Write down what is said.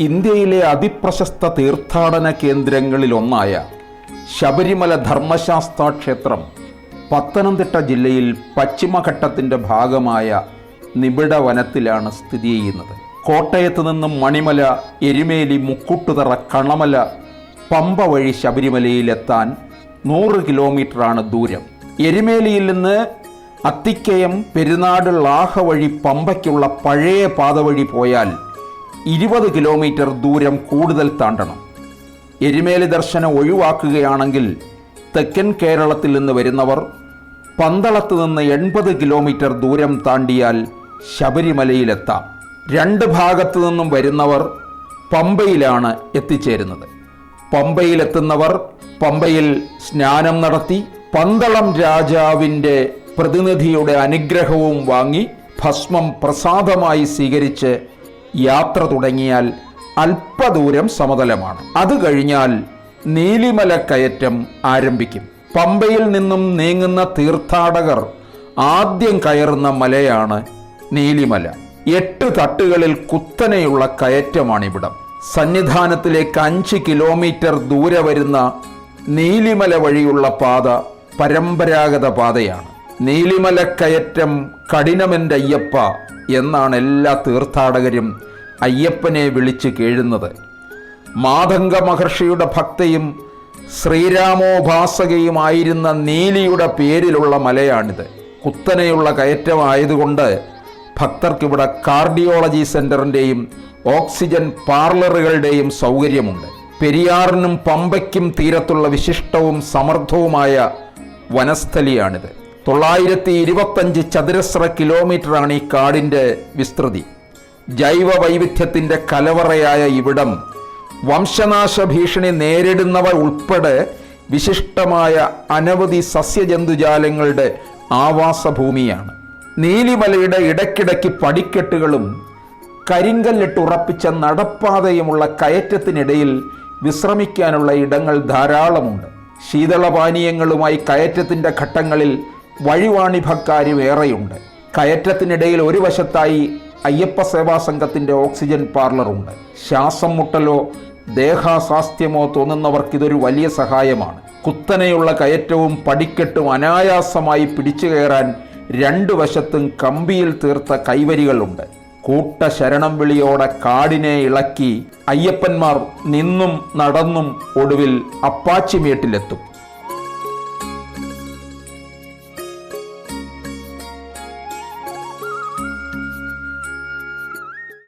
ഇന്ത്യയിലെ അതിപ്രശസ്ത തീർത്ഥാടന കേന്ദ്രങ്ങളിലൊന്നായ ശബരിമല ധർമ്മശാസ്ത്ര ക്ഷേത്രം പത്തനംതിട്ട ജില്ലയിൽ പശ്ചിമഘട്ടത്തിന്റെ ഭാഗമായ നിബിഡ വനത്തിലാണ് സ്ഥിതി ചെയ്യുന്നത്. കോട്ടയത്ത് നിന്നും മണിമല എരുമേലി മുക്കുട്ടുതറ കണമല പമ്പ വഴി ശബരിമലയിലെത്താൻ നൂറ് കിലോമീറ്ററാണ് ദൂരം. എരുമേലിയിൽ നിന്ന് അത്തിക്കയം പെരുന്നാട് ലാഹ വഴി പമ്പയ്ക്കുള്ള പഴയ പാത വഴി പോയാൽ ഇരുപത് കിലോമീറ്റർ ദൂരം കൂടുതൽ താണ്ടണം. എരുമേലി ദർശനം ഒഴിവാക്കുകയാണെങ്കിൽ തെക്കൻ കേരളത്തിൽ നിന്ന് വരുന്നവർ പന്തളത്ത് നിന്ന് എൺപത് കിലോമീറ്റർ ദൂരം താണ്ടിയാൽ ശബരിമലയിലെത്താം. രണ്ട് ഭാഗത്തു നിന്നും വരുന്നവർ പമ്പയിലാണ് എത്തിച്ചേരുന്നത്. പമ്പയിലെത്തുന്നവർ പമ്പയിൽ സ്നാനം നടത്തി പന്തളം രാജാവിന്റെ പ്രതിനിധിയുടെ അനുഗ്രഹവും വാങ്ങി ഭസ്മം പ്രസാദമായി സ്വീകരിച്ച് യാത്ര തുടങ്ങിയാൽ അല്പദൂരം സമതലമാണ്. അത് കഴിഞ്ഞാൽ നീലിമല കയറ്റം ആരംഭിക്കും. പമ്പയിൽ നിന്നും നീങ്ങുന്ന തീർത്ഥാടകർ ആദ്യം കയറുന്ന മലയാണ് നീലിമല. എട്ട് തട്ടുകളിൽ കുത്തനെയുള്ള കയറ്റമാണിവിടം. സന്നിധാനത്തിലേക്ക് അഞ്ച് കിലോമീറ്റർ ദൂരെ വരുന്ന നീലിമല വഴിയുള്ള പാത പരമ്പരാഗത പാതയാണ്. നീലിമല കയറ്റം കഠിനമെന്റെ അയ്യപ്പ എന്നാണ് എല്ലാ തീർത്ഥാടകരും അയ്യപ്പനെ വിളിച്ച് കേഴുന്നത്. മാതംഗ മഹർഷിയുടെ ഭക്തയും ശ്രീരാമോപാസകയുമായിരുന്ന നീലിയുടെ പേരിലുള്ള മലയാണിത്. കുത്തനെയുള്ള കയറ്റമായതുകൊണ്ട് ഭക്തർക്കിവിടെ കാർഡിയോളജി സെന്ററിന്റെയും ഓക്സിജൻ പാർലറുകളുടെയും സൗകര്യമുണ്ട്. പെരിയാറിനും പമ്പയ്ക്കും തീരത്തുള്ള വിശിഷ്ടവും സമർത്ഥവുമായ വനസ്ഥലിയാണിത്. തൊള്ളായിരത്തി ഇരുപത്തഞ്ച് ചതുരശ്ര കിലോമീറ്ററാണ് ഈ കാടിന്റെ വിസ്തൃതി. ജൈവ വൈവിധ്യത്തിന്റെ കലവറയായ ഇവിടം വംശനാശ ഭീഷണി നേരിടുന്നവർ ഉൾപ്പെടെ വിശിഷ്ടമായ അനവധി സസ്യജന്തുജാലങ്ങളുടെ ആവാസഭൂമിയാണ്. നീലിമലയുടെ ഇടയ്ക്കിടയ്ക്ക് പടിക്കെട്ടുകളും കരിങ്കല്ലിട്ട് ഉറപ്പിച്ച നടപ്പാതയുമുള്ള കയറ്റത്തിനിടയിൽ വിശ്രമിക്കാനുള്ള ഇടങ്ങൾ ധാരാളമുണ്ട്. ശീതളപാനീയങ്ങളുമായി കയറ്റത്തിന്റെ ഘട്ടങ്ങളിൽ വഴിവാണിഭക്കാരും വേറെയുണ്ട് കയറ്റത്തിനിടയിൽ ഒരു വശത്തായി അയ്യപ്പ സേവാ സംഘത്തിന്റെ ഓക്സിജൻ പാർലറുണ്ട്. ശ്വാസം മുട്ടലോ ദേഹാസ്വാസ്ഥ്യമോ തോന്നുന്നവർക്കിതൊരു വലിയ സഹായമാണ്. കുത്തനെയുള്ള കയറ്റവും പടിക്കെട്ടും അനായാസമായി പിടിച്ചു കയറാൻ രണ്ടു വശത്തും കമ്പിയിൽ തീർത്ത കൈവരികളുണ്ട്. കൂട്ട ശരണം വിളിയോടെ കാടിനെ ഇളക്കി അയ്യപ്പന്മാർ നിന്നും നടന്നും ഒടുവിൽ അപ്പാച്ചിമേട്ടിലെത്തും.